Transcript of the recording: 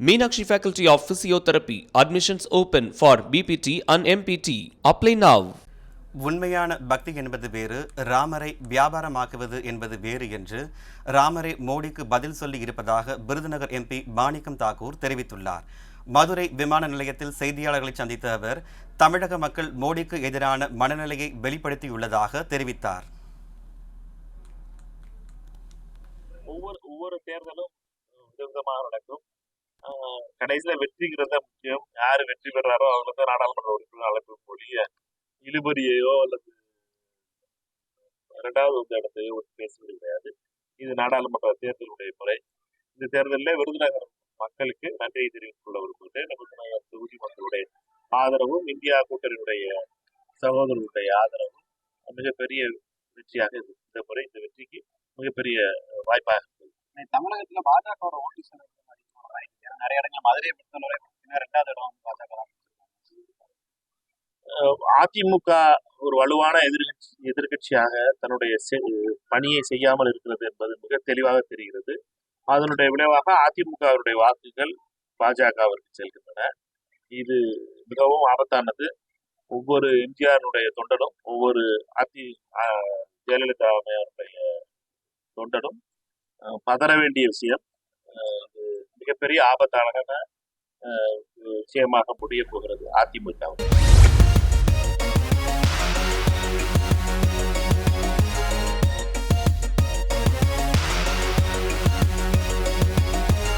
Meenakshi Faculty of Physiotherapy. Admissions open for BPT and MPT. Apply now. உண்மையான பக்தி என்பது வேறு ராமரை வியாபாரமாக்குவது என்பது வேறு என்று ராமரை மோடிக்கு பதில் சொல்லி இருப்பதாக விருதுநகர் எம்பி மாணிக்கம் தாக்கூர் தெரிவித்துள்ளார் மதுரை விமான நிலையத்தில் செய்தியாளர்களை சந்தித்த அவர் தமிழக மக்கள் மோடிக்கு எதிரான மனநிலையை வெளிப்படுத்தியுள்ளதாக தெரிவித்தார் ஒவ்வொரு ஒவ்வொரு தேர்தலும் விதவிதமாக நடக்கும் கடைசியில வெற்றிங்கிறது தான் முக்கியம். யாரு வெற்றி பெறாரோ அவங்களுக்கு தான் நாடாளுமன்ற உறுப்பினர் அழைப்பு ஒழிய இழுபறியையோ அல்லது இரண்டாவது வந்து இடத்தையோ ஒரு பேசுவது கிடையாது. இது நாடாளுமன்ற தேர்தலுடைய முறை. இந்த தேர்தலில் விருதுநகர் மக்களுக்கு நன்றியை தெரிவித்துக் கொள்ள விரும்புகிறேன். விருதுநகர் தொகுதி மக்களுடைய ஆதரவும் இந்தியா கூட்டணியுடைய சகோதரர்களுடைய ஆதரவும் மிகப்பெரிய வெற்றியாக இந்த முறை இந்த வெற்றிக்கு மிகப்பெரிய வாய்ப்பாக இருக்குது. தமிழகத்தில் தமிழகத்துல பாஜகவோட ஓட்டு நிறைய இடங்கள் மதுரையை பொறுத்தவரை பார்த்தீங்கன்னா ரெண்டாவது இடம் பாஜக தான் அஹ் அதிமுக ஒரு வலுவான எதிர்கட்சி எதிர்கட்சியாக தன்னுடைய செ- பணியை செய்யாமல் இருக்கிறது என்பது மிக தெளிவாக தெரிகிறது. அதனுடைய விளைவாக அதிமுகவுடைய வாக்குகள் பாஜகவிற்கு செல்கின்றன. இது மிகவும் ஆபத்தானது. ஒவ்வொரு எம்ஜிஆருடைய தொண்டனும் ஒவ்வொரு அதி ஜெயலலிதா அம்மையாருடைய தொண்டனும் பதற வேண்டிய விஷயம். மிகப்பெரிய ஆபத்தான விஷயமாக முடிய போகிறது அதிமுக